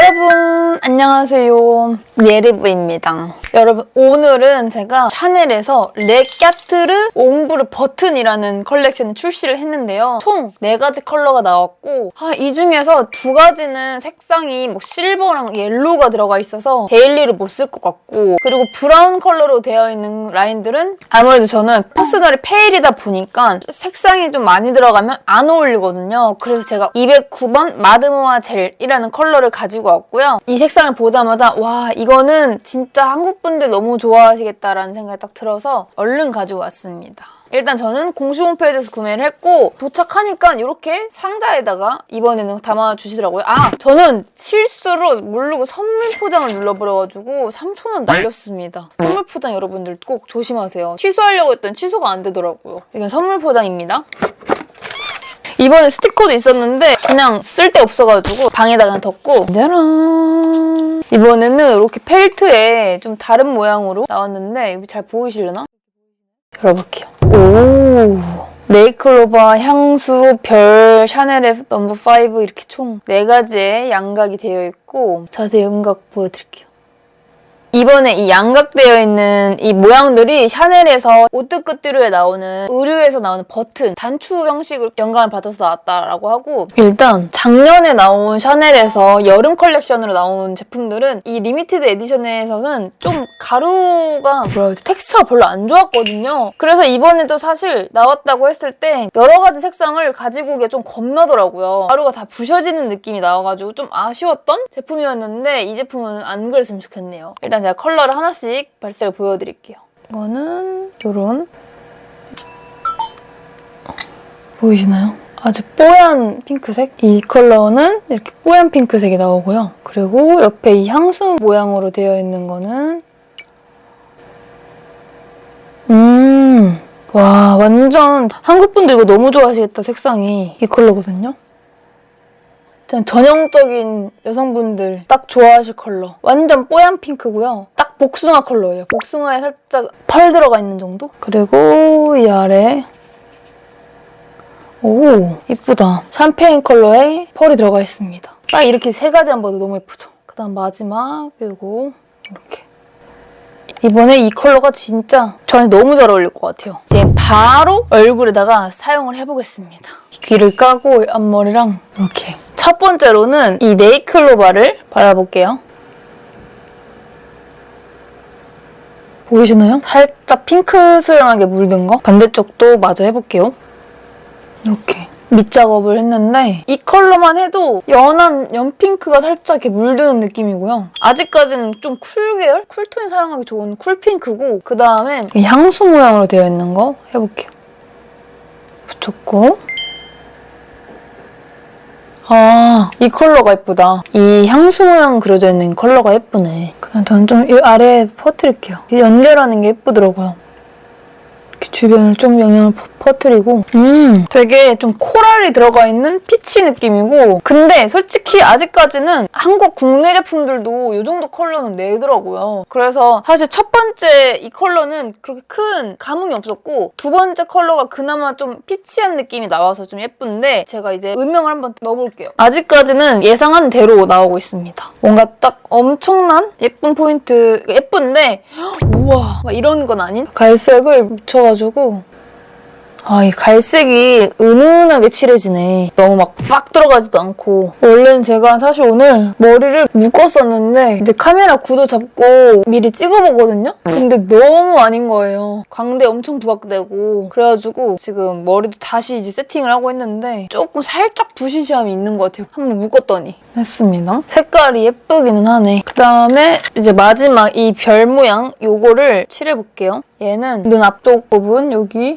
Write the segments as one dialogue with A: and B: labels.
A: 여러분 안녕하세요. 예리브입니다 여러분 오늘은 제가 샤넬에서 레까트르 옹브르 버튼이라는 컬렉션을 출시를 했는데요 총 4가지 컬러가 나왔고 아, 이 중에서 두 가지는 색상이 뭐 실버랑 옐로우가 들어가 있어서 데일리로 못 쓸 것 같고 그리고 브라운 컬러로 되어 있는 라인들은 아무래도 저는 퍼스널이 페일이다 보니까 색상이 좀 많이 들어가면 안 어울리거든요 그래서 제가 209번 마드모아 젤이라는 컬러를 가지고 왔고요. 이 색상을 보자마자 와 이거는 진짜 한국 분들 너무 좋아하시겠다라는 생각이 딱 들어서 얼른 가지고 왔습니다. 일단 저는 공식 홈페이지에서 구매를 했고 도착하니까 이렇게 상자에다가 이번에는 담아주시더라고요. 아 저는 실수로 모르고 선물 포장을 눌러버려가지고 3,000원 날렸습니다. 선물 포장 여러분들 꼭 조심하세요. 취소하려고 했더니 취소가 안 되더라고요. 이건 선물 포장입니다. 이번에 스티커도 있었는데 그냥 쓸데 없어가지고 방에다 그냥 뒀고. 짜란. 이번에는 이렇게 펠트에 좀 다른 모양으로 나왔는데 여기 잘 보이시려나? 열어볼게요. 오. 네이클로바 향수 별 샤넬의 넘버 5 이렇게 총 4가지의 양각이 되어 있고 자세히 음각 보여드릴게요 이번에 이 양각되어 있는 이 모양들이 샤넬에서 오뜨끄뚜르에 나오는 의류에서 나오는 버튼 단추 형식으로 영감을 받아서 나왔다라고 하고 일단 작년에 나온 샤넬에서 여름 컬렉션으로 나온 제품들은 이 리미티드 에디션에서는 좀 가루가 뭐라 그러지? 텍스처가 별로 안 좋았거든요. 그래서 이번에도 사실 나왔다고 했을 때 여러 가지 색상을 가지고 오기가 좀 겁나더라고요. 가루가 다 부셔지는 느낌이 나와가지고 좀 아쉬웠던 제품이었는데 이 제품은 안 그랬으면 좋겠네요. 일단 제가 컬러를 하나씩 발색을 보여드릴게요. 이거는 이런 보이시나요? 아주 뽀얀 핑크색. 이 컬러는 이렇게 뽀얀 핑크색이 나오고요. 그리고 옆에 이 향수 모양으로 되어 있는 거는 음, 와 완전 한국 분들 이거 너무 좋아하시겠다 색상이 이 컬러거든요. 진짜 전형적인 여성분들 딱 좋아하실 컬러. 완전 뽀얀 핑크고요. 딱 복숭아 컬러예요. 복숭아에 살짝 펄 들어가 있는 정도? 그리고 이 아래 오 이쁘다. 샴페인 컬러에 펄이 들어가 있습니다. 딱 이렇게 세 가지만 봐도 너무 예쁘죠? 그 다음 마지막 요거 이렇게 이번에 이 컬러가 진짜 저한테 너무 잘 어울릴 것 같아요. 이제 바로 얼굴에다가 사용을 해보겠습니다. 귀를 까고 앞머리랑 이렇게 첫 번째로는 이 네이클로바를 발라볼게요. 보이시나요? 살짝 핑크스름하게 물든 거. 반대쪽도 마저 해볼게요. 이렇게 밑작업을 했는데 이 컬러만 해도 연한 연핑크가 살짝 이렇게 물드는 느낌이고요. 아직까지는 좀 쿨 계열? 쿨톤 사용하기 좋은 쿨핑크고 그 다음에 향수 모양으로 되어 있는 거 해볼게요. 붙였고 아, 이 컬러가 예쁘다. 이 향수 모양 그려져 있는 컬러가 예쁘네. 그냥 저는 좀 이 아래에 퍼뜨릴게요. 연결하는 게 예쁘더라고요. 이렇게 주변을 좀 영향을 퍼- 퍼뜨리고 음 되게 좀 코랄 이 들어가 있는 피치 느낌이고 근데 솔직히 아직까지는 한국 국내 제품들도 이 정도 컬러는 내더라고요. 그래서 사실 첫 번째 이 컬러는 그렇게 큰 감흥이 없었고 두 번째 컬러가 그나마 좀 피치한 느낌이 나와서 좀 예쁜데 제가 이제 음영을 한번 넣어볼게요. 아직까지는 예상한 대로 나오고 있습니다. 뭔가 딱 엄청난 예쁜 포인트 예쁜데 우와 막 이런 건 아닌? 갈색을 묻혀가지고 아, 이 갈색이 은은하게 칠해지네. 너무 막 빡 들어가지도 않고. 원래는 제가 사실 오늘 머리를 묶었었는데 이제 카메라 구도 잡고 미리 찍어보거든요? 근데 너무 아닌 거예요. 광대 엄청 부각되고 그래가지고 지금 머리도 다시 이제 세팅을 하고 있는데 조금 살짝 부시시함이 있는 것 같아요. 한번 묶었더니 했습니다. 색깔이 예쁘기는 하네. 그다음에 이제 마지막 이 별 모양 요거를 칠해볼게요. 얘는 눈 앞쪽 부분 여기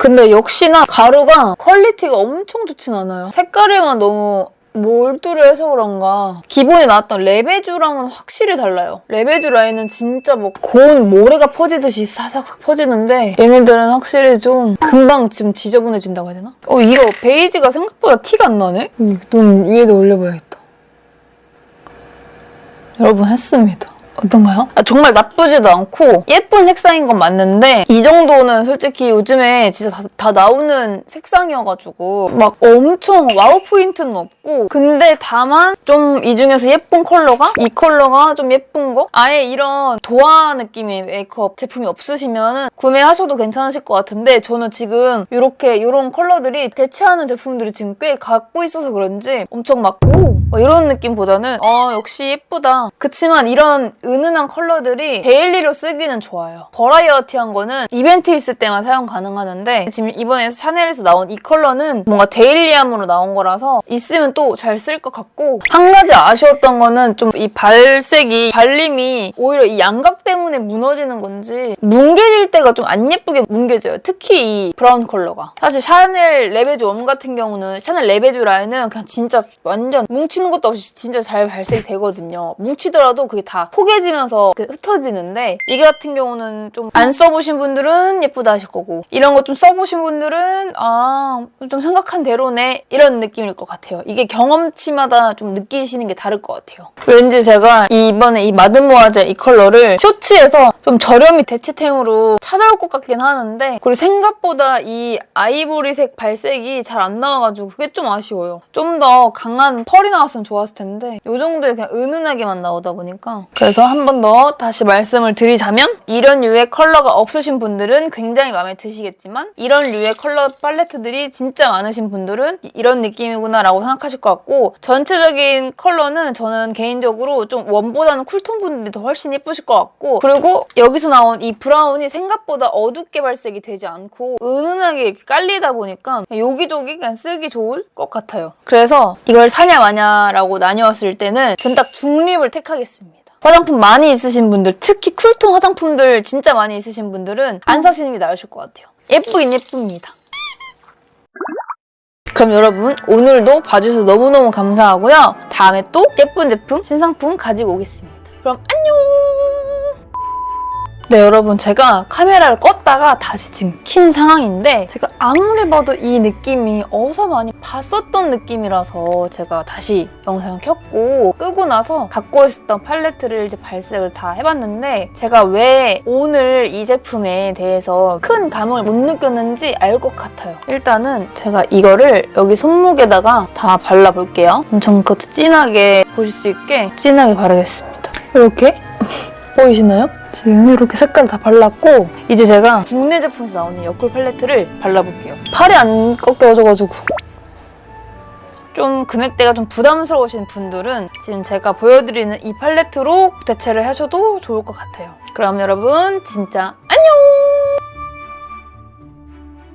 A: 근데 역시나 가루가 퀄리티가 엄청 좋진 않아요. 색깔에만 너무 몰두를 해서 그런가 기본에 나왔던 레베주랑은 확실히 달라요. 레베주 라인은 진짜 뭐 고운 모래가 퍼지듯이 사삭 퍼지는데 얘네들은 확실히 좀 금방 좀 지저분해진다고 해야 되나? 어 이거 베이지가 생각보다 티가 안 나네? 이눈 위에도 올려봐야겠다. 여러분 했습니다. 어떤가요? 아, 정말 나쁘지도 않고 예쁜 색상인 건 맞는데 이 정도는 솔직히 요즘에 진짜 다, 다 나오는 색상이어가지고 막 엄청 와우 포인트는 없고 근데 다만 좀 이 중에서 예쁜 컬러가 이 컬러가 좀 예쁜 거 아예 이런 도화 느낌의 메이크업 제품이 없으시면 구매하셔도 괜찮으실 것 같은데 저는 지금 이렇게 이런 컬러들이 대체하는 제품들이 지금 꽤 갖고 있어서 그런지 엄청 막 오! 막 이런 느낌보다는 어 역시 예쁘다 그치만 이런 은은한 컬러들이 데일리로 쓰기는 좋아요. 버라이어티한 거는 이벤트 있을 때만 사용 가능하는데 지금 이번에 샤넬에서 나온 이 컬러는 뭔가 데일리함으로 나온 거라서 있으면 또 잘 쓸 것 같고 한 가지 아쉬웠던 거는 좀 이 발색이 발림이 오히려 이 양각 때문에 무너지는 건지 뭉개질 때가 좀 안 예쁘게 뭉개져요. 특히 이 브라운 컬러가. 사실 샤넬 레베주 웜 같은 경우는 샤넬 레베주 라인은 그냥 진짜 완전 뭉치는 것도 없이 진짜 잘 발색이 되거든요. 뭉치더라도 그게 다 포개지면서 그 흩어지는데 이게 같은 경우는 좀 안 써보신 분들은 예쁘다 하실 거고 이런 거 좀 써보신 분들은 아 좀 생각한 대로네 이런 느낌일 것 같아요. 이게 경험치마다 좀 느끼시는 게 다를 것 같아요. 왠지 제가 이번에 이 마드모아젤 이 컬러를 쇼츠에서 좀 저렴이 대체템으로 찾아올 것 같긴 하는데 그리고 생각보다 이 아이보리색 발색이 잘 안 나와가지고 그게 좀 아쉬워요. 좀 더 강한 펄이 나왔으면 좋았을 텐데 이 정도에 그냥 은은하게만 나오다 보니까 그래서 한 번 더 다시 말씀을 드리자면 이런 류의 컬러가 없으신 분들은 굉장히 마음에 드시겠지만 이런 류의 컬러 팔레트들이 진짜 많으신 분들은 이런 느낌이구나 라고 생각하실 것 같고 전체적인 컬러는 저는 개인적으로 좀 웜보다는 쿨톤 분들이 더 훨씬 예쁘실 것 같고 그리고 여기서 나온 이 브라운이 생각보다 어둡게 발색이 되지 않고 은은하게 이렇게 깔리다 보니까 여기저기 그냥 쓰기 좋을 것 같아요. 그래서 이걸 사냐 마냐라고 나뉘었을 때는 전 딱 중립을 택하겠습니다 화장품 많이 있으신 분들, 특히 쿨톤 화장품들 진짜 많이 있으신 분들은 안 사시는 게 나으실 것 같아요. 예쁘긴 예쁩니다. 그럼 여러분 오늘도 봐주셔서 너무너무 감사하고요. 다음에 또 예쁜 제품, 신상품 가지고 오겠습니다. 그럼 안녕! 네 여러분 제가 카메라를 껐다가 다시 지금 킨 상황인데 제가 아무리 봐도 이 느낌이 어디서 많이 봤었던 느낌이라서 제가 다시 영상을 켰고 끄고 나서 갖고 있었던 팔레트를 이제 발색을 다 해봤는데 제가 왜 오늘 이 제품에 대해서 큰 감흥을 못 느꼈는지 알 것 같아요. 일단은 제가 이거를 여기 손목에다가 다 발라볼게요. 엄청 그것도 진하게 보실 수 있게 진하게 바르겠습니다. 이렇게 보이시나요? 지금 이렇게 색깔 다 발랐고 이제 제가 국내 제품에서 나오는 여쿨 팔레트를 발라볼게요. 팔이 안 꺾여져가지고 좀 금액대가 좀 부담스러우신 분들은 지금 제가 보여드리는 이 팔레트로 대체를 하셔도 좋을 것 같아요. 그럼 여러분 진짜 안녕!